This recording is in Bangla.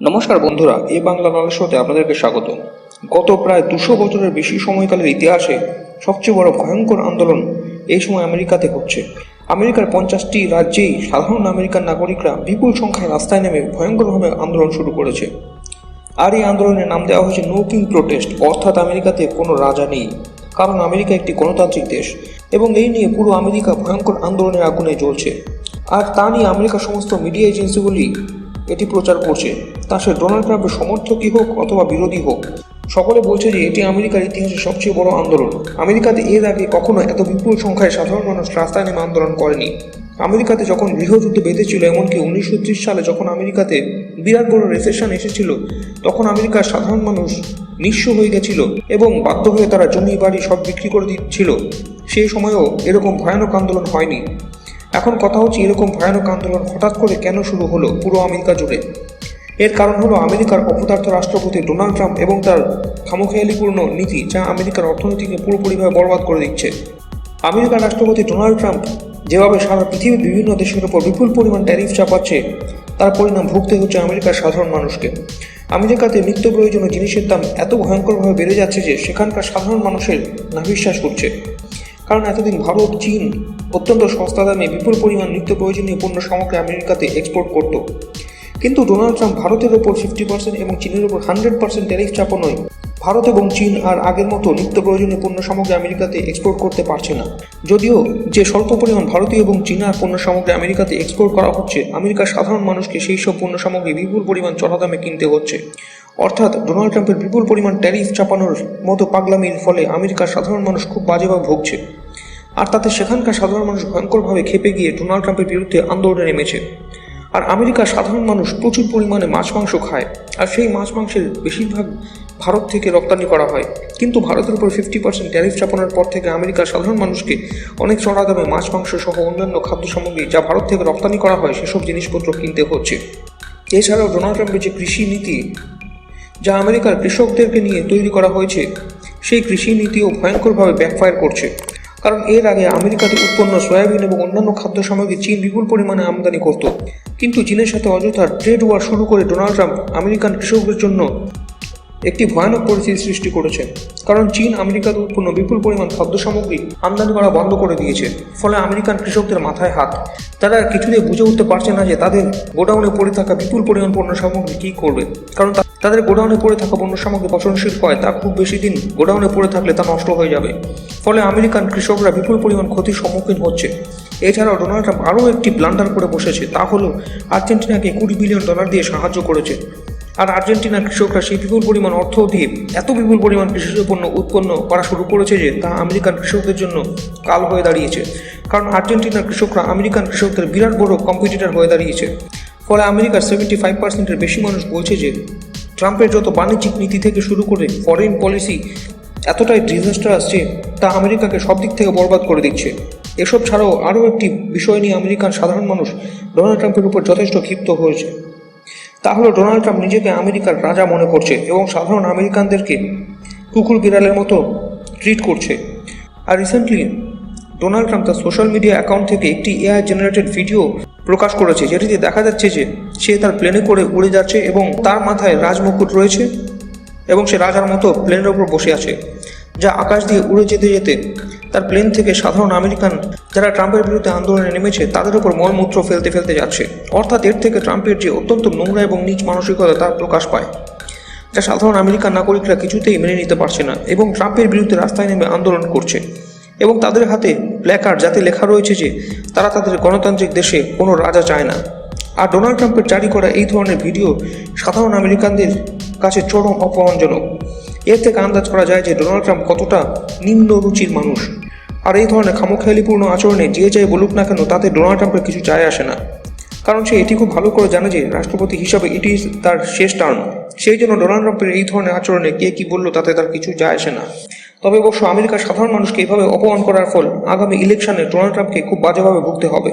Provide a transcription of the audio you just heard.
নমস্কার বন্ধুরা, এ বাংলা নলেজ শোতে আপনাদেরকে স্বাগত গত প্রায় দুশো বছরের বেশি সময়কালের ইতিহাসে সবচেয়ে বড় ভয়ঙ্কর আন্দোলন এই সময় আমেরিকাতে হচ্ছে আমেরিকার পঞ্চাশটি রাজ্যেই সাধারণ আমেরিকান নাগরিকরা বিপুল সংখ্যায় রাস্তায় নেমে ভয়ঙ্করভাবে আন্দোলন শুরু করেছে। আর এই আন্দোলনের নাম দেওয়া হয়েছে নো কিং প্রোটেস্ট অর্থাৎ আমেরিকাতে কোনো রাজা নেই। কারণ আমেরিকা একটি গণতান্ত্রিক দেশ, এবং এই নিয়ে পুরো আমেরিকা ভয়ঙ্কর আন্দোলনের আগুনে জ্বলছে। আর তা নিয়ে আমেরিকার সমস্ত মিডিয়া এজেন্সিগুলি এটি প্রচার করছে। তা সে ডোনাল্ড ট্রাম্পের সমর্থকই হোক অথবা বিরোধী হোক। সকলে বলছে যে এটি আমেরিকার ইতিহাসে সবচেয়ে বড় আন্দোলন। আমেরিকাতে এর আগে কখনো এত বিপুল সংখ্যায় সাধারণ মানুষ রাস্তায় নেমে আন্দোলন করেনি। আমেরিকাতে যখন গৃহযুদ্ধ বেঁধেছিল, এমনকি উনিশশো ত্রিশ সালে যখন আমেরিকাতে বিরাট বড় রেসেশন এসেছিল, তখন আমেরিকার সাধারণ মানুষ নিঃস্ব হয়ে গেছিল এবং বাধ্য হয়ে তারা জমি বাড়ি সব বিক্রি করে দিচ্ছিল। সেই সময়েও এরকম ভয়ানক আন্দোলন হয়নি। এখন কথা হচ্ছে এরকম ভয়ানক আন্দোলন হঠাৎ করে কেন শুরু হলো পুরো আমেরিকা জুড়ে? এর কারণ হলো আমেরিকার অপদার্থ রাষ্ট্রপতি ডোনাল্ড ট্রাম্প এবং তার খামখেয়ালিপূর্ণ নীতি যা আমেরিকার অর্থনীতিকে পুরোপুরিভাবে বরবাদ করে দিচ্ছে। আমেরিকার রাষ্ট্রপতি ডোনাল্ড ট্রাম্প যেভাবে সারা পৃথিবীর বিভিন্ন দেশের উপর বিপুল পরিমাণ ট্যারিফ চাপাচ্ছে, তার পরিণাম ভুগতে হচ্ছে আমেরিকার সাধারণ মানুষকে। আমেরিকাতে নিত্য প্রয়োজনীয় জিনিসের দাম এত ভয়ঙ্করভাবে বেড়ে যাচ্ছে যে সেখানকার সাধারণ মানুষের নাভিশ্বাস করছে কারণ এতদিন ভারত, চীন অত্যন্ত সস্তা দামে বিপুল পরিমাণ নিত্য প্রয়োজনীয় পণ্য সামগ্রী আমেরিকাতে এক্সপোর্ট করত। কিন্তু ডোনাল্ড ট্রাম্প ভারতের ওপর ফিফটি পার্সেন্ট এবং চীনের ওপর হান্ড্রেড পার্সেন্ট ট্যারিফ চাপানোয় ভারত এবং চীন আর আগের মতো নিত্য প্রয়োজনীয় পণ্য সামগ্রী আমেরিকাতে এক্সপোর্ট করতে পারছে না। যদিও যে স্বল্প পরিমাণ ভারতীয় এবং চীনা পণ্য সামগ্রী আমেরিকাতে এক্সপোর্ট করা হচ্ছে, আমেরিকার সাধারণ মানুষকে সেই সব পণ্য সামগ্রী বিপুল পরিমাণ চড়া দামে কিনতে হচ্ছে। অর্থাৎ ডোনাল্ড ট্রাম্পের বিপুল পরিমাণ ট্যারিফ চাপানোর মতো পাগলামির ফলে আমেরিকার সাধারণ মানুষ খুব বাজেভাবে ভুগছে। আর তাতে সেখানকার সাধারণ মানুষ ভয়ঙ্করভাবে খেপে গিয়ে ডোনাল্ড ট্রাম্পের বিরুদ্ধে আন্দোলনে নেমেছে। আর আমেরিকার সাধারণ মানুষ প্রচুর পরিমাণে মাছ মাংস খায়। আর সেই মাছ মাংসের বেশিরভাগ ভারত থেকে রপ্তানি করা হয়। কিন্তু ভারতের উপর ফিফটি পার্সেন্ট ট্যারিফ চাপানোর পর থেকে আমেরিকার সাধারণ মানুষকে অনেক চড়া দামে মাছ মাংস সহ অন্যান্য খাদ্য সামগ্রী যা ভারত থেকে রপ্তানি করা হয় সেসব জিনিসপত্র কিনতে হচ্ছে। এছাড়াও ডোনাল্ড ট্রাম্পের যে কৃষি নীতি যা আমেরিকার কৃষকদেরকে নিয়ে তৈরি করা হয়েছে। সেই কৃষি নীতিও ভয়ঙ্করভাবে ব্যাকফায়ার করছে। কারণ এর আগে আমেরিকাতে উৎপন্ন সয়াবিন এবং অন্যান্য খাদ্য সামগ্রী চীন বিপুল পরিমাণে আমদানি করত। কিন্তু চীনের সাথে অযথা ট্রেড ওয়ার শুরু করে ডোনাল্ড ট্রাম্প আমেরিকান কৃষকদের জন্য একটি ভয়ানক পরিস্থিতি সৃষ্টি করেছে। কারণ চীন আমেরিকাতে উৎপন্ন বিপুল পরিমাণ খাদ্য সামগ্রী আমদানি করা বন্ধ করে দিয়েছে। ফলে আমেরিকান কৃষকদের মাথায় হাত। তারা কিছুতেই বুঝে উঠতে পারছে না যে তাদের গোডাউনে পড়ে থাকা বিপুল পরিমাণ পণ্য সামগ্রী কী করবে। কারণ তাদের গোডাউনে পড়ে থাকা পণ্য সামগ্রী পচনশীল হয়, তা খুব বেশি দিন গোডাউনে পড়ে থাকলে তা নষ্ট হয়ে যাবে। ফলে আমেরিকান কৃষকরা বিপুল পরিমাণ ক্ষতির সম্মুখীন হচ্ছে। এছাড়াও ডোনাল্ড ট্রাম্প আরও একটি ব্লান্ডার করে বসেছে, তা হলো আর্জেন্টিনাকে কুড়ি বিলিয়ন ডলার দিয়ে সাহায্য করেছে। আর আর্জেন্টিনার কৃষকরা সেই বিপুল পরিমাণ অর্থ দিয়ে এত বিপুল পরিমাণ কৃষিজ পণ্য উৎপন্ন করা শুরু করেছে যে তা আমেরিকান কৃষকদের জন্য কাল হয়ে দাঁড়িয়েছে। কারণ আর্জেন্টিনার কৃষকরা আমেরিকান কৃষকদের বিরাট বড় কম্পিটিটার হয়ে দাঁড়িয়েছে। ফলে আমেরিকার সেভেন্টি ফাইভ পার্সেন্টের বেশি মানুষ বলছে যে ট্রাম্পের যত বাণিজ্যিক নীতি থেকে শুরু করে ফরেন পলিসি এতটাই ডিজাস্টার আসছে, তা আমেরিকাকে সব দিক থেকে বরবাদ করে দিচ্ছে। এসব ছাড়াও আরও একটি বিষয় নিয়ে আমেরিকান সাধারণ মানুষ ডোনাল্ড ট্রাম্পের উপর যথেষ্ট ক্ষিপ্ত হয়েছে। তা হলো, ডোনাল্ড ট্রাম্প নিজেকে আমেরিকার রাজা মনে করছে এবং সাধারণ আমেরিকানদেরকে কুকুর বিড়ালের মতো ট্রিট করছে। আর রিসেন্টলি ডোনাল্ড ট্রাম্প তার সোশ্যাল মিডিয়া অ্যাকাউন্ট থেকে একটি এআই জেনারেটেড ভিডিও প্রকাশ করেছে, যেটিতে দেখা যাচ্ছে যে সে তার প্লেনে করে উড়ে যাচ্ছে এবং তার মাথায় রাজমুকুট রয়েছে এবং সে রাজার মতো প্লেনের ওপর বসে আছে, যা আকাশ দিয়ে উড়ে যেতে যেতে তার প্লেন থেকে সাধারণ আমেরিকান যারা ট্রাম্পের বিরুদ্ধে আন্দোলনে নেমেছে, তাদের উপর মলমূত্র ফেলতে ফেলতে যাচ্ছে। অর্থাৎ এর থেকে ট্রাম্পের যে অত্যন্ত নোংরা এবং নিচ মানসিকতা তার প্রকাশ পায়, যা সাধারণ আমেরিকান নাগরিকরা কিছুতেই মেনে নিতে পারছে না এবং ট্রাম্পের বিরুদ্ধে রাস্তায় নেমে আন্দোলন করছে। এবং তাদের হাতে প্ল্যাকার্ড যাতে লেখা রয়েছে যে তারা তাদের গণতান্ত্রিক দেশে কোনো রাজা চায় না। আর ডোনাল্ড ট্রাম্পের জারি করা এই ধরনের ভিডিও সাধারণ আমেরিকানদের কাছে চরম অপমানজনক। এর থেকে আন্দাজ করা যায় যে ডোনাল্ড ট্রাম্প কতটা নিম্ন রুচির মানুষ। আর এই ধরনের খামখেয়ালিপূর্ণ আচরণে যে যাই বলুক না কেন তাতে ডোনাল্ড ট্রাম্পের কিছু যায় আসে না। কারণ সে এটি খুব ভালো করে জানে যে রাষ্ট্রপতি হিসাবে এটি তার শেষ টার্ম। সেই জন্য ডোনাল্ড ট্রাম্পের এই ধরনের আচরণে কে কি বলল তাতে তার কিছু যায় আসে না। তবে অবশ্য আমেরিকার সাধারণ মানুষকে এভাবে অপমান করার ফল আগামী ইলেকশনে ডোনাল্ড ট্রাম্পকে খুব বাজেভাবে ভুগতে হবে।